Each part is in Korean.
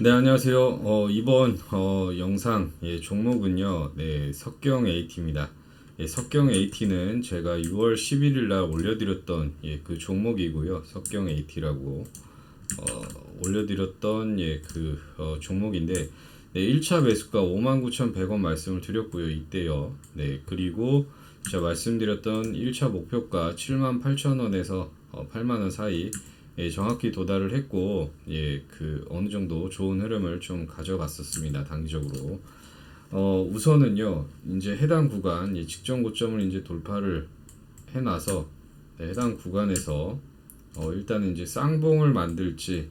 네 안녕하세요. 어, 이번 어, 영상 예, 종목은요, 네 석경 AT입니다. 예, 석경 AT는 제가 6월 11일 날 올려드렸던 예, 그 종목이고요. 석경 AT라고 어, 올려드렸던 예, 그 어, 종목인데 네, 1차 매수가 59,100원 말씀을 드렸고요. 이때요. 네 그리고 제가 말씀드렸던 1차 목표가 78,000원에서 어, 8만원 사이 예, 정확히 도달을 했고, 예, 그 어느 정도 좋은 흐름을 좀 가져갔었습니다. 단기적으로. 어, 우선은요, 이제 해당 구간, 예, 직전 고점을 이제 돌파를 해 놔서, 네, 해당 구간에서, 어, 일단은 이제 쌍봉을 만들지,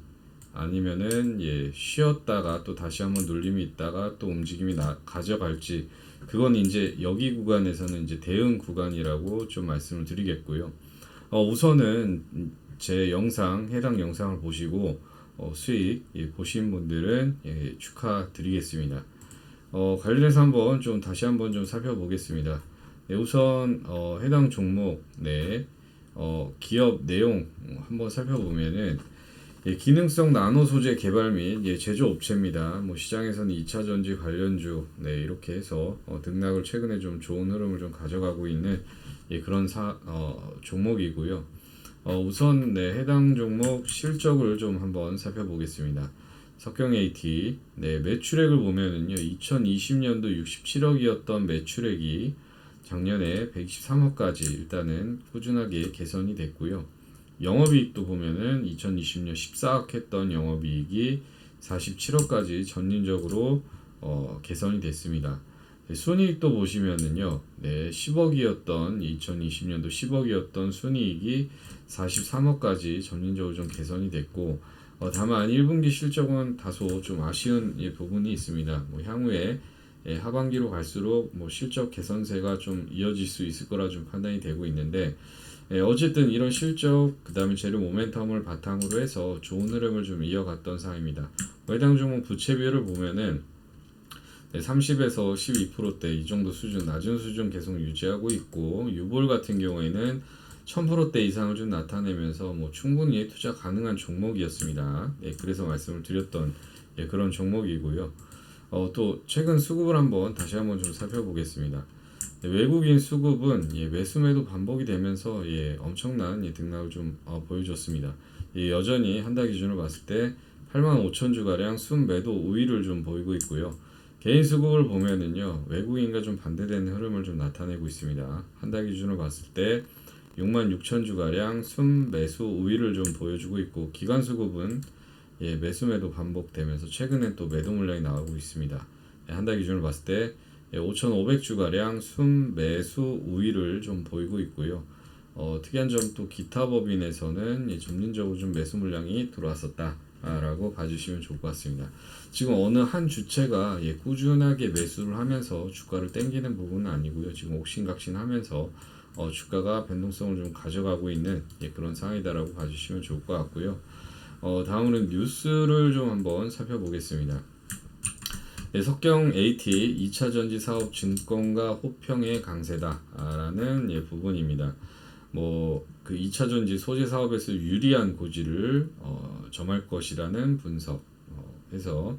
아니면은, 예, 쉬었다가 또 다시 한번 눌림이 있다가 또 움직임이 나, 가져갈지, 그건 이제 여기 구간에서는 이제 대응 구간이라고 좀 말씀을 드리겠고요. 어, 우선은 제 영상 해당 영상을 보시고 어, 수익 예, 보신 분들은 예, 축하드리겠습니다. 어, 관련해서 한번 좀 다시 한번 좀 살펴보겠습니다. 네, 우선 어, 해당 종목 네, 어, 기업 내용 한번 살펴보면은 예, 기능성 나노 소재 개발 및 예, 제조 업체입니다. 뭐 시장에서는 2차 전지 관련주 네, 이렇게 해서 어, 등락을 최근에 좀 좋은 흐름을 좀 가져가고 있는 예, 그런 사, 어, 종목이고요. 어, 우선 네, 해당 종목 실적을 좀 한번 살펴보겠습니다. 석경 AT 네, 매출액을 보면은요. 2020년도 67억이었던 매출액이 작년에 123억까지 일단은 꾸준하게 개선이 됐고요. 영업이익도 보면은 2020년 14억 했던 영업이익이 47억까지 전년적으로 어, 개선이 됐습니다. 네, 순이익도 보시면은요, 네, 10억이었던 2020년도 10억이었던 순이익이 43억까지 전년적으로 좀 개선이 됐고, 어, 다만 1분기 실적은 다소 좀 아쉬운 예, 부분이 있습니다. 뭐 향후에 예, 하반기로 갈수록 뭐 실적 개선세가 좀 이어질 수 있을 거라 좀 판단이 되고 있는데, 예, 어쨌든 이런 실적 그다음에 재료 모멘텀을 바탕으로 해서 좋은 흐름을 좀 이어갔던 상황입니다. 해당 종목 부채 비율을 보면은 네, 30에서 12%대 이 정도 수준 낮은 수준 계속 유지하고 있고 유볼 같은 경우에는 1000%대 이상을 좀 나타내면서 뭐 충분히 투자 가능한 종목이었습니다. 예, 그래서 말씀을 드렸던 예, 그런 종목이고요. 어, 또 최근 수급을 한번 다시 한번 좀 살펴보겠습니다. 네, 외국인 수급은 예, 매수매도 반복이 되면서 예, 엄청난 예, 등락을 좀 어, 보여줬습니다. 예, 여전히 한 달 기준으로 봤을 때 8만 5천 주가량 순매도 우위를 좀 보이고 있고요. 개인 수급을 보면은요 외국인과 좀 반대되는 흐름을 좀 나타내고 있습니다. 한 달 기준으로 봤을 때 6만 6천 주가량 순 매수 우위를 좀 보여주고 있고 기관 수급은 예, 매수 매도 반복되면서 최근에 또 매도 물량이 나오고 있습니다. 예, 한달 기준으로 봤을 때 예, 5,500 주가량 순 매수 우위를 좀 보이고 있고요. 어, 특이한 점 또 기타 법인에서는 예, 점진적으로 좀 매수 물량이 들어왔었다. 라고 봐주시면 좋을 것 같습니다. 지금 어느 한 주체가 예, 꾸준하게 매수를 하면서 주가를 땡기는 부분은 아니고요. 지금 옥신각신 하면서 어, 주가가 변동성을 좀 가져가고 있는 예, 그런 상황이다라고 봐주시면 좋을 것 같고요. 어, 다음은 뉴스를 좀 한번 살펴보겠습니다. 예, 석경 AT 2차 전지 사업 증권가 호평의 강세다라는 예, 부분입니다. 뭐그 2차 전지 소재 사업에서 유리한 고지를 어, 점할 것이라는 분석 어, 해서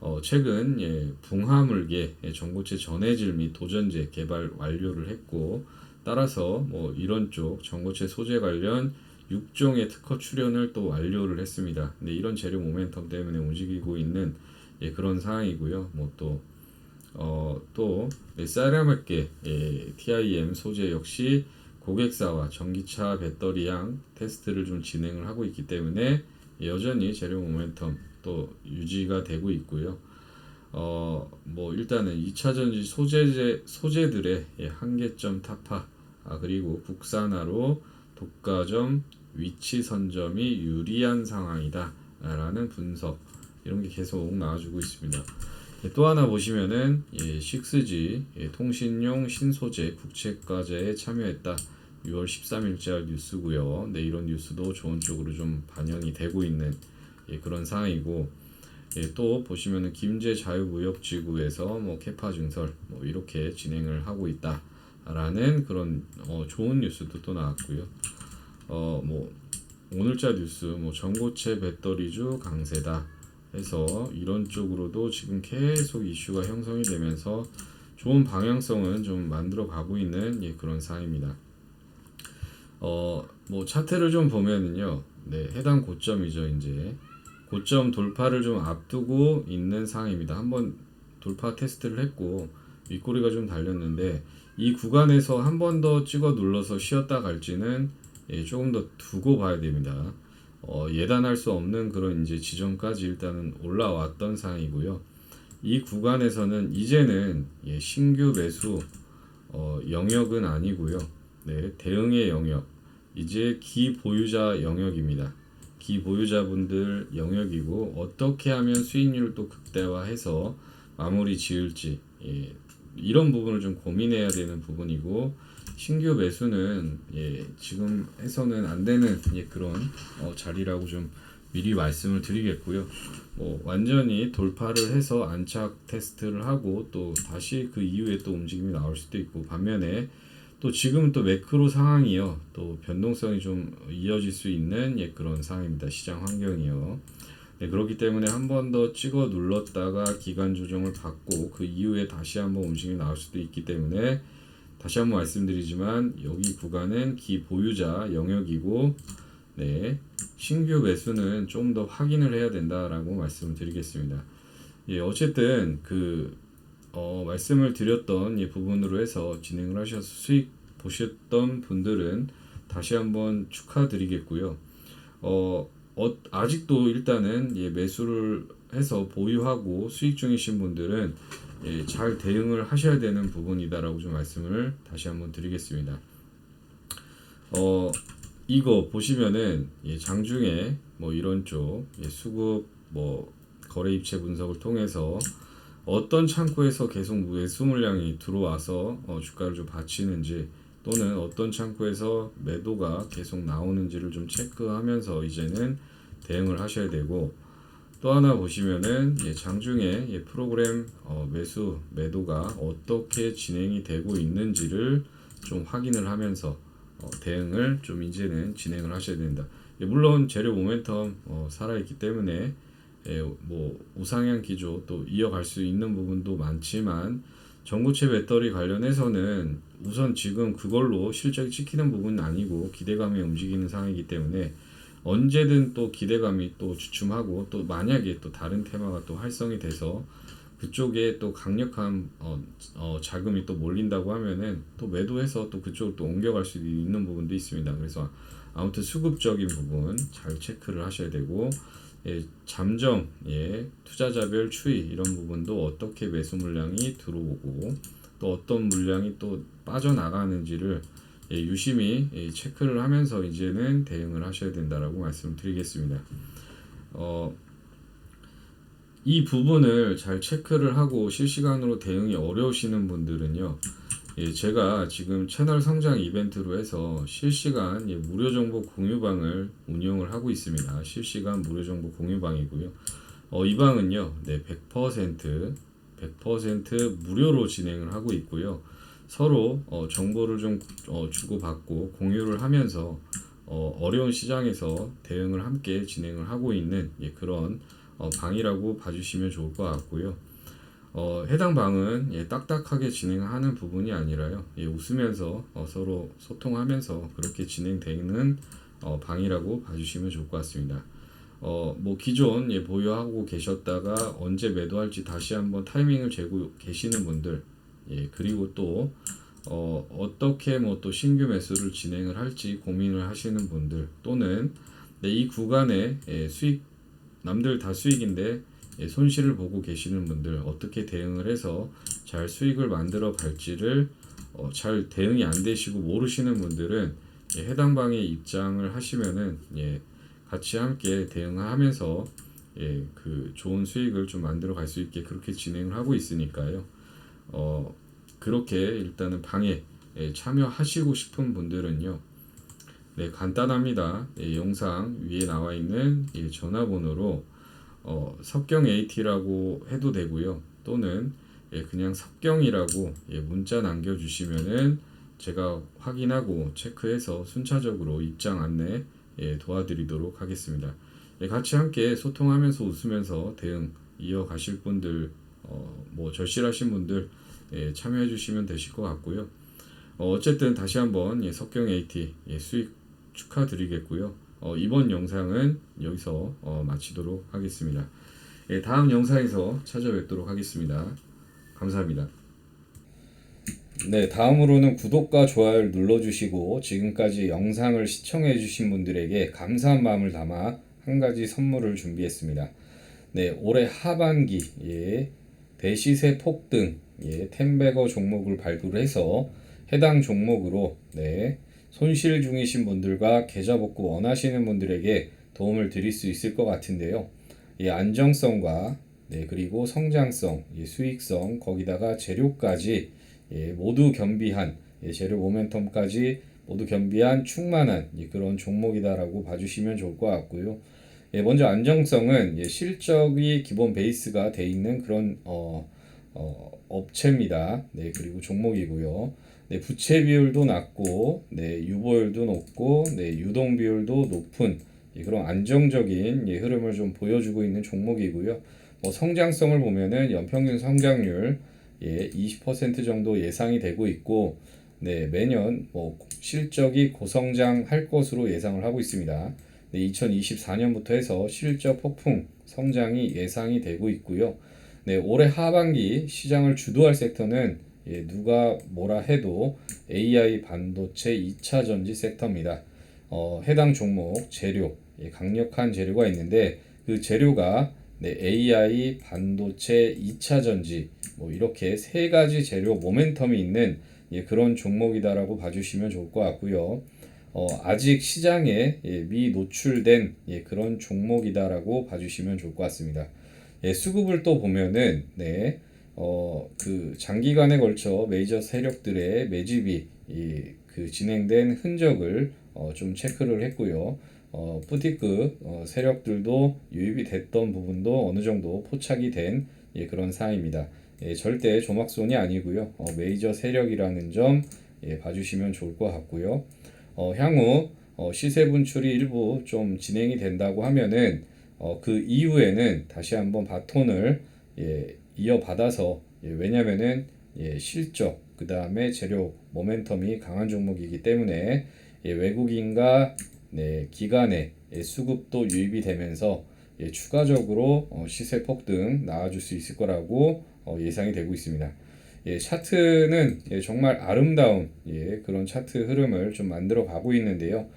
어, 최근 예, 붕화물계 예, 전고체 전해질 및 도전제 개발 완료를 했고 따라서 뭐 이런 쪽 전고체 소재 관련 6종의 특허 출연을 또 완료를 했습니다. 근데 이런 재료 모멘텀 때문에 움직이고 있는 예, 그런 상황이고요. 뭐또 어, 또 세라믹계 예, TIM 소재 역시 고객사와 전기차 배터리양 테스트를 좀 진행을 하고 있기 때문에 여전히 재료 모멘텀 또 유지가 되고 있고요. 어, 뭐 일단은 2차 전지 소재제 소재들의 예, 한계점 타파 아, 그리고 국산화로 독과점 위치 선점이 유리한 상황이다라는 분석 이런 게 계속 나와주고 있습니다. 예, 또 하나 보시면은 예, 6G 예, 통신용 신소재 국책과제에 참여했다. 6월 13일자 뉴스고요. 네, 이런 뉴스도 좋은 쪽으로 좀 반영이 되고 있는 예, 그런 상황이고 예, 또 보시면은 김제 자유무역지구에서 뭐 캐파 증설 뭐 이렇게 진행을 하고 있다라는 그런 어, 좋은 뉴스도 또 나왔고요. 어, 뭐 오늘자 뉴스 뭐 전고체 배터리주 강세다. 해서 이런 쪽으로도 지금 계속 이슈가 형성이 되면서 좋은 방향성은 좀 만들어 가고 있는 예, 그런 상황입니다. 어, 뭐 차트를 좀 보면은요. 네, 해당 고점이죠, 이제. 고점 돌파를 좀 앞두고 있는 상황입니다. 한번 돌파 테스트를 했고 윗꼬리가 좀 달렸는데 이 구간에서 한 번 더 찍어 눌러서 쉬었다 갈지는 예, 조금 더 두고 봐야 됩니다. 어, 예단할 수 없는 그런 이제 지점까지 일단은 올라왔던 상황이고요. 이 구간에서는 이제는 예, 신규 매수 어, 영역은 아니고요. 네, 대응의 영역. 이제 기보유자 영역입니다. 기보유자분들 영역이고 어떻게 하면 수익률을 또 극대화해서 마무리 지을지 예, 이런 부분을 좀 고민해야 되는 부분이고 신규 매수는 예, 지금 해서는 안 되는 예, 그런 어, 자리라고 좀 미리 말씀을 드리겠고요. 뭐 완전히 돌파를 해서 안착 테스트를 하고 또 다시 그 이후에 또 움직임이 나올 수도 있고 반면에 또 지금은 또 매크로 상황이요. 또 변동성이 좀 이어질 수 있는 예, 그런 상황입니다. 시장 환경이요. 네, 그렇기 때문에 한 번 더 찍어 눌렀다가 기간 조정을 받고 그 이후에 다시 한번 움직임이 나올 수도 있기 때문에 다시 한번 말씀드리지만 여기 구간은 기 보유자 영역이고 네, 신규 매수는 좀 더 확인을 해야 된다라고 말씀을 드리겠습니다. 예, 어쨌든 그 어, 말씀을 드렸던 예, 부분으로 해서 진행을 하셔서 수익 보셨던 분들은 다시 한번 축하드리겠고요. 어, 어, 아직도 일단은 예, 매수를 해서 보유하고 수익 중이신 분들은 예, 잘 대응을 하셔야 되는 부분이다라고 좀 말씀을 다시 한번 드리겠습니다. 어, 이거 보시면은 예, 장중에 뭐 이런 쪽 예, 수급 뭐 거래 입체 분석을 통해서 어떤 창구에서 계속 매수 물량이 들어와서 어, 주가를 좀 받치는지 또는 어떤 창구에서 매도가 계속 나오는지를 좀 체크하면서 이제는 대응을 하셔야 되고 또 하나 보시면은 예, 장중에 예, 프로그램 어, 매수 매도가 어떻게 진행이 되고 있는지를 좀 확인을 하면서 어, 대응을 좀 이제는 진행을 하셔야 된다. 예, 물론 재료 모멘텀 어, 살아있기 때문에 예, 뭐 우상향 기조 또 이어갈 수 있는 부분도 많지만 전고체 배터리 관련해서는 우선 지금 그걸로 실적이 찍히는 부분은 아니고 기대감에 움직이는 상황이기 때문에 언제든 또 기대감이 또 주춤하고 또 만약에 또 다른 테마가 또 활성이 돼서 그쪽에 또 강력한 어, 어, 자금이 또 몰린다고 하면은 또 매도해서 또 그쪽으로 또 옮겨갈 수 있는 부분도 있습니다. 그래서 아무튼 수급적인 부분 잘 체크를 하셔야 되고 예, 잠정 예, 투자자별 추이 이런 부분도 어떻게 매수 물량이 들어오고 또 어떤 물량이 또 빠져나가는지를 예, 유심히 예, 체크를 하면서 이제는 대응을 하셔야 된다라고 말씀드리겠습니다. 어, 이 부분을 잘 체크를 하고 실시간으로 대응이 어려우시는 분들은요. 예, 제가 지금 채널 성장 이벤트로 해서 실시간 예, 무료 정보 공유방을 운영을 하고 있습니다. 실시간 무료 정보 공유방이고요. 어, 이 방은요, 네, 100% 100% 무료로 진행을 하고 있고요. 서로 어, 정보를 좀 어, 주고받고 공유를 하면서 어, 어려운 시장에서 대응을 함께 진행을 하고 있는 예, 그런 어, 방이라고 봐주시면 좋을 것 같고요. 어, 해당 방은 예, 딱딱하게 진행하는 부분이 아니라요. 예, 웃으면서 어, 서로 소통하면서 그렇게 진행되는 어, 방이라고 봐주시면 좋을 것 같습니다. 어, 뭐 기존 예, 보유하고 계셨다가 언제 매도할지 다시 한번 타이밍을 재고 계시는 분들, 예, 그리고 또 어, 어떻게 뭐 또 신규 매수를 진행을 할지 고민을 하시는 분들 또는 네, 이 구간에 예, 수익 남들 다 수익인데 예, 손실을 보고 계시는 분들 어떻게 대응을 해서 잘 수익을 만들어 갈지를 어, 잘 대응이 안 되시고 모르시는 분들은 예, 해당 방에 입장을 하시면은 예, 같이 함께 대응하면서 예, 그 좋은 수익을 좀 만들어 갈 수 있게 그렇게 진행을 하고 있으니까요. 어, 그렇게 일단은 방에 예, 참여하시고 싶은 분들은요. 네, 간단합니다. 예, 영상 위에 나와 있는 예, 전화번호로 어, 석경 AT라고 해도 되고요. 또는 예, 그냥 석경이라고 예, 문자 남겨주시면은 제가 확인하고 체크해서 순차적으로 입장 안내 예, 도와드리도록 하겠습니다. 예, 같이 함께 소통하면서 웃으면서 대응 이어가실 분들 어, 뭐 절실하신 분들 예, 참여해 주시면 되실 것 같고요. 어, 어쨌든 다시 한번 예, 석경 AT 예, 수익 축하드리겠고요. 어, 이번 영상은 여기서 어, 마치도록 하겠습니다. 예, 다음 영상에서 찾아뵙도록 하겠습니다. 감사합니다. 네, 다음으로는 구독과 좋아요를 눌러주시고 지금까지 영상을 시청해주신 분들에게 감사한 마음을 담아 한 가지 선물을 준비했습니다. 네, 올해 하반기 예, 대시세 폭등 예, 텐베거 종목을 발굴해서 해당 종목으로 네, 손실 중이신 분들과 계좌 복구 원하시는 분들에게 도움을 드릴 수 있을 것 같은데요. 예, 안정성과 네, 그리고 성장성, 예, 수익성, 거기다가 재료까지 예, 모두 겸비한 예, 재료 모멘텀까지 모두 겸비한 충만한 예, 그런 종목이다라고 봐주시면 좋을 것 같고요. 예, 먼저 안정성은 예, 실적이 기본 베이스가 돼 있는 그런 어, 어, 업체입니다. 네, 그리고 종목이고요. 네, 부채 비율도 낮고, 네, 유보율도 높고, 네, 유동 비율도 높은 예, 그런 안정적인 예, 흐름을 좀 보여주고 있는 종목이고요. 뭐 성장성을 보면은 연평균 성장률 예, 20% 정도 예상이 되고 있고, 네, 매년 뭐 실적이 고성장할 것으로 예상을 하고 있습니다. 네, 2024년부터 해서 실적 폭풍 성장이 예상이 되고 있고요. 네, 올해 하반기 시장을 주도할 섹터는 예, 누가 뭐라 해도 AI 반도체 2차 전지 섹터입니다. 어, 해당 종목 재료, 예, 강력한 재료가 있는데 그 재료가 네, AI 반도체 2차 전지 뭐 이렇게 세 가지 재료 모멘텀이 있는 예, 그런 종목이다라고 봐주시면 좋을 것 같고요. 어, 아직 시장에 예, 미 노출된 예, 그런 종목이다라고 봐주시면 좋을 것 같습니다. 예, 수급을 또 보면은 네, 어, 그 장기간에 걸쳐 메이저 세력들의 매집이 이, 그 진행된 흔적을 어, 좀 체크를 했고요. 어, 뿌티급 어, 세력들도 유입이 됐던 부분도 어느 정도 포착이 된 예, 그런 사항입니다. 예, 절대 조막손이 아니고요. 어, 메이저 세력이라는 점 예, 봐주시면 좋을 것 같고요. 어, 향후 어, 시세 분출이 일부 좀 진행이 된다고 하면은 어, 그 이후에는 다시 한번 바톤을 예, 이어받아서 예, 왜냐면은 예, 실적 그 다음에 재료 모멘텀이 강한 종목이기 때문에 예, 외국인과 네, 기관의 예, 수급도 유입이 되면서 예, 추가적으로 어, 시세 폭등 나와줄 수 있을 거라고 어, 예상이 되고 있습니다. 예, 차트는 예, 정말 아름다운 예, 그런 차트 흐름을 좀 만들어 가고 있는데요.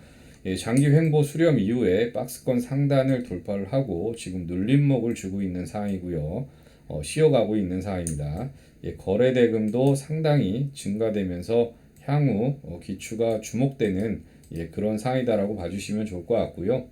예, 장기 횡보 수렴 이후에 박스권 상단을 돌파를 하고 지금 눌림목을 주고 있는 상황이고요. 어, 쉬어가고 있는 상황입니다. 예, 거래 대금도 상당히 증가되면서 향후 어, 기추가 주목되는 예, 그런 상황이다라고 봐주시면 좋을 것 같고요.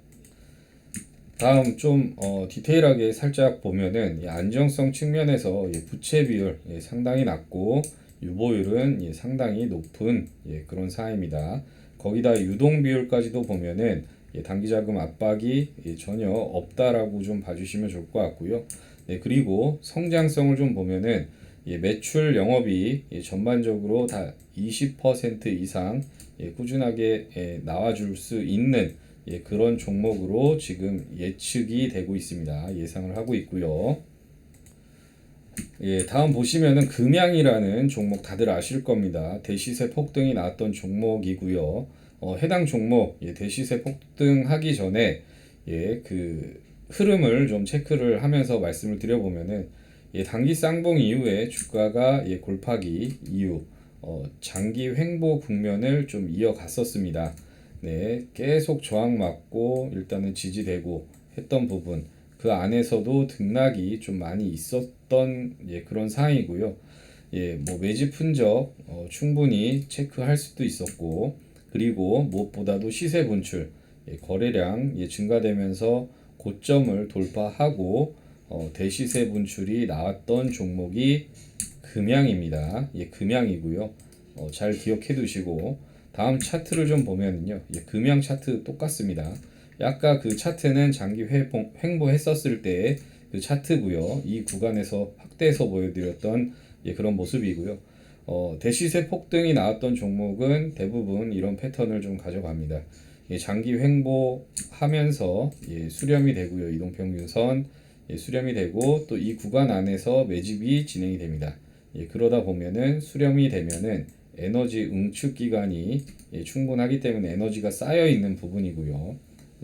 다음 좀 어, 디테일하게 살짝 보면은 이 안정성 측면에서 예, 부채 비율 예, 상당히 낮고 유보율은 예, 상당히 높은 예, 그런 상황입니다. 거기다 유동 비율까지도 보면은 예, 단기 자금 압박이 예, 전혀 없다라고 좀 봐주시면 좋을 것 같고요. 네, 그리고 성장성을 좀 보면은 예, 매출 영업이 예, 전반적으로 다 20% 이상 예, 꾸준하게 예, 나와줄 수 있는 예, 그런 종목으로 지금 예측이 되고 있습니다. 예상을 하고 있고요. 예, 다음 보시면은 금양이라는 종목 다들 아실 겁니다. 대시세 폭등이 나왔던 종목이고요. 어, 해당 종목 예, 대시세 폭등하기 전에 예, 그 흐름을 좀 체크를 하면서 말씀을 드려보면은 예, 단기 쌍봉 이후에 주가가 예, 골파기 이후 어, 장기 횡보 국면을 좀 이어갔었습니다. 네, 계속 저항 맞고 일단은 지지되고 했던 부분 그 안에서도 등락이 좀 많이 있었던 예, 그런 상황이고요. 예, 뭐 매집 흔적 어, 충분히 체크할 수도 있었고 그리고 무엇보다도 시세 분출 예, 거래량 예, 증가되면서 고점을 돌파하고 어, 대시세 분출이 나왔던 종목이 금양입니다. 예, 금양이고요. 어, 잘 기억해 두시고 다음 차트를 좀 보면은요. 예, 금양 차트 똑같습니다. 아까 그 차트는 장기 회복, 횡보했었을 때 그 차트고요. 이 구간에서 확대해서 보여드렸던 예, 그런 모습이고요. 어, 대시세 폭등이 나왔던 종목은 대부분 이런 패턴을 좀 가져갑니다. 예, 장기 횡보하면서 예, 수렴이 되고요. 이동평균선 예, 수렴이 되고 또 이 구간 안에서 매집이 진행이 됩니다. 예, 그러다 보면은 수렴이 되면은 에너지 응축 기간이 예, 충분하기 때문에 에너지가 쌓여 있는 부분이고요.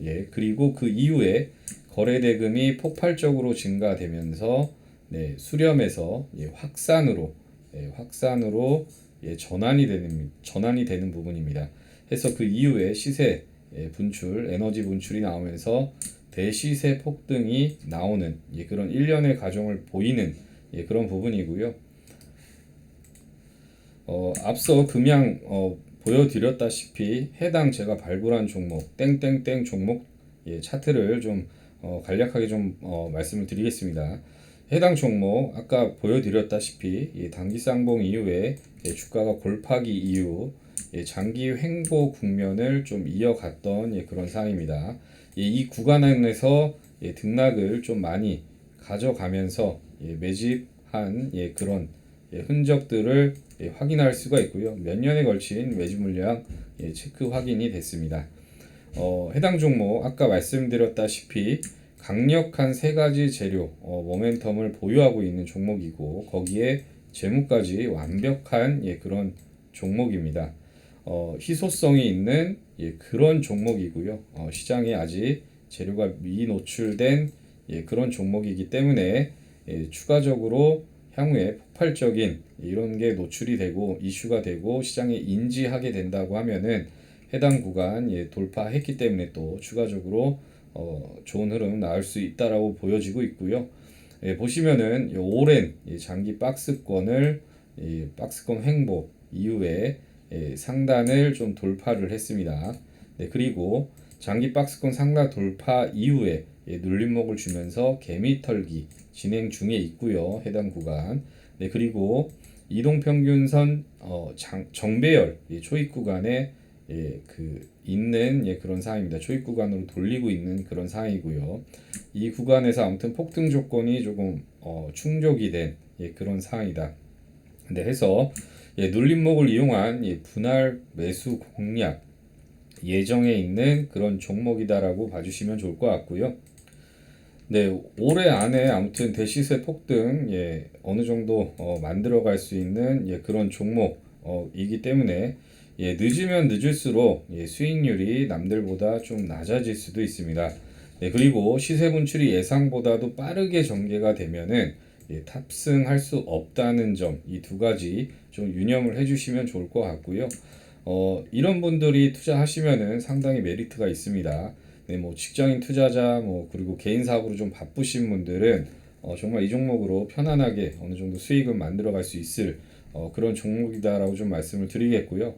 예, 그리고 그 이후에 거래 대금이 폭발적으로 증가되면서 네, 수렴에서 예, 확산으로 예, 확산으로 예, 전환이 되는 전환이 되는 부분입니다. 해서 그 이후에 시세 예, 분출, 에너지 분출이 나오면서 대시세 폭등이 나오는 예, 그런 일련의 과정을 보이는 예, 그런 부분이고요. 어, 앞서 금양 어, 보여드렸다시피 해당 제가 발굴한 종목 땡땡땡 종목 예, 차트를 좀 어, 간략하게 좀 어, 말씀을 드리겠습니다. 해당 종목 아까 보여드렸다시피 예, 단기 쌍봉 이후에 예, 주가가 골파기 이후 예, 장기 횡보 국면을 좀 이어갔던 예, 그런 상황입니다. 예, 이 구간 안에서 예, 등락을 좀 많이 가져가면서 예, 매집한 예, 그런 예, 흔적들을 예, 확인할 수가 있고요. 몇 년에 걸친 매집 물량 예, 체크 확인이 됐습니다. 어, 해당 종목 아까 말씀드렸다시피 강력한 세 가지 재료 어, 모멘텀을 보유하고 있는 종목이고 거기에 재무까지 완벽한 예, 그런 종목입니다. 어, 희소성이 있는 예, 그런 종목이고요. 어, 시장에 아직 재료가 미노출된 예, 그런 종목이기 때문에 예, 추가적으로 향후에 폭발적인 이런 게 노출이 되고 이슈가 되고 시장에 인지하게 된다고 하면은 해당 구간 예, 돌파했기 때문에 또 추가적으로 어, 좋은 흐름 나올 수 있다라고 보여지고 있고요. 예, 보시면은 이 오랜 예, 장기 박스권을 예, 박스권 횡보 이후에 예, 상단을 좀 돌파를 했습니다. 네, 그리고 장기 박스권 상단 돌파 이후에 예, 눌림목을 주면서 개미 털기 진행 중에 있고요. 해당 구간. 네, 그리고 이동평균선 어, 장, 정배열 예, 초입 구간에 예, 그 있는 예, 그런 상황입니다. 초입 구간으로 돌리고 있는 그런 상황이고요. 이 구간에서 아무튼 폭등 조건이 조금 어, 충족이 된 예, 그런 상황이다. 근데 해서 예, 눌림목을 이용한 예, 분할 매수 공략 예정에 있는 그런 종목이다라고 봐주시면 좋을 것 같고요. 네, 올해 안에 아무튼 대시세 폭등 예, 어느 정도 어, 만들어갈 수 있는 예, 그런 종목이기 때문에 예, 늦으면 늦을수록 예, 수익률이 남들보다 좀 낮아질 수도 있습니다. 네, 그리고 시세 분출이 예상보다도 빠르게 전개가 되면은 예, 탑승할 수 없다는 점 이 두 가지 좀 유념을 해주시면 좋을 것 같고요. 어, 이런 분들이 투자하시면은 상당히 메리트가 있습니다. 네, 뭐 직장인 투자자 뭐 그리고 개인 사업으로 좀 바쁘신 분들은 어, 정말 이 종목으로 편안하게 어느 정도 수익을 만들어갈 수 있을 어, 그런 종목이다라고 좀 말씀을 드리겠고요.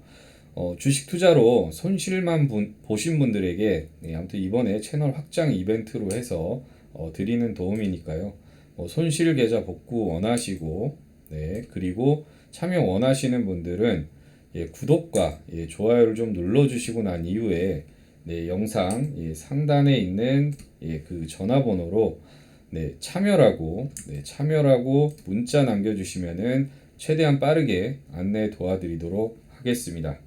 어, 주식 투자로 손실만 분- 보신 분들에게 네, 아무튼 이번에 채널 확장 이벤트로 해서 어, 드리는 도움이니까요. 어, 손실 계좌 복구 원하시고 네, 그리고 참여 원하시는 분들은 예, 구독과 예, 좋아요를 좀 눌러주시고 난 이후에 네, 영상 예, 상단에 있는 예, 그 전화번호로 네, 참여라고 네, 참여라고 문자 남겨주시면은 최대한 빠르게 안내 도와드리도록 하겠습니다.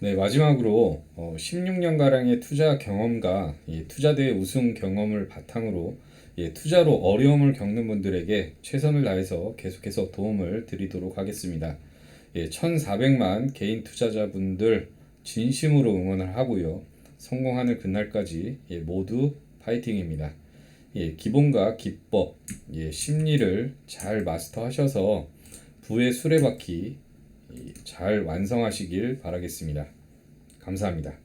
네, 마지막으로 어, 16년 가량의 투자 경험과 이 투자대회 우승 경험을 바탕으로 예, 투자로 어려움을 겪는 분들에게 최선을 다해서 계속해서 도움을 드리도록 하겠습니다. 예, 1,400만 개인 투자자분들 진심으로 응원을 하고요. 성공하는 그날까지 예, 모두 파이팅입니다. 예, 기본과 기법, 예, 심리를 잘 마스터하셔서 부의 수레바퀴 예, 잘 완성하시길 바라겠습니다. 감사합니다.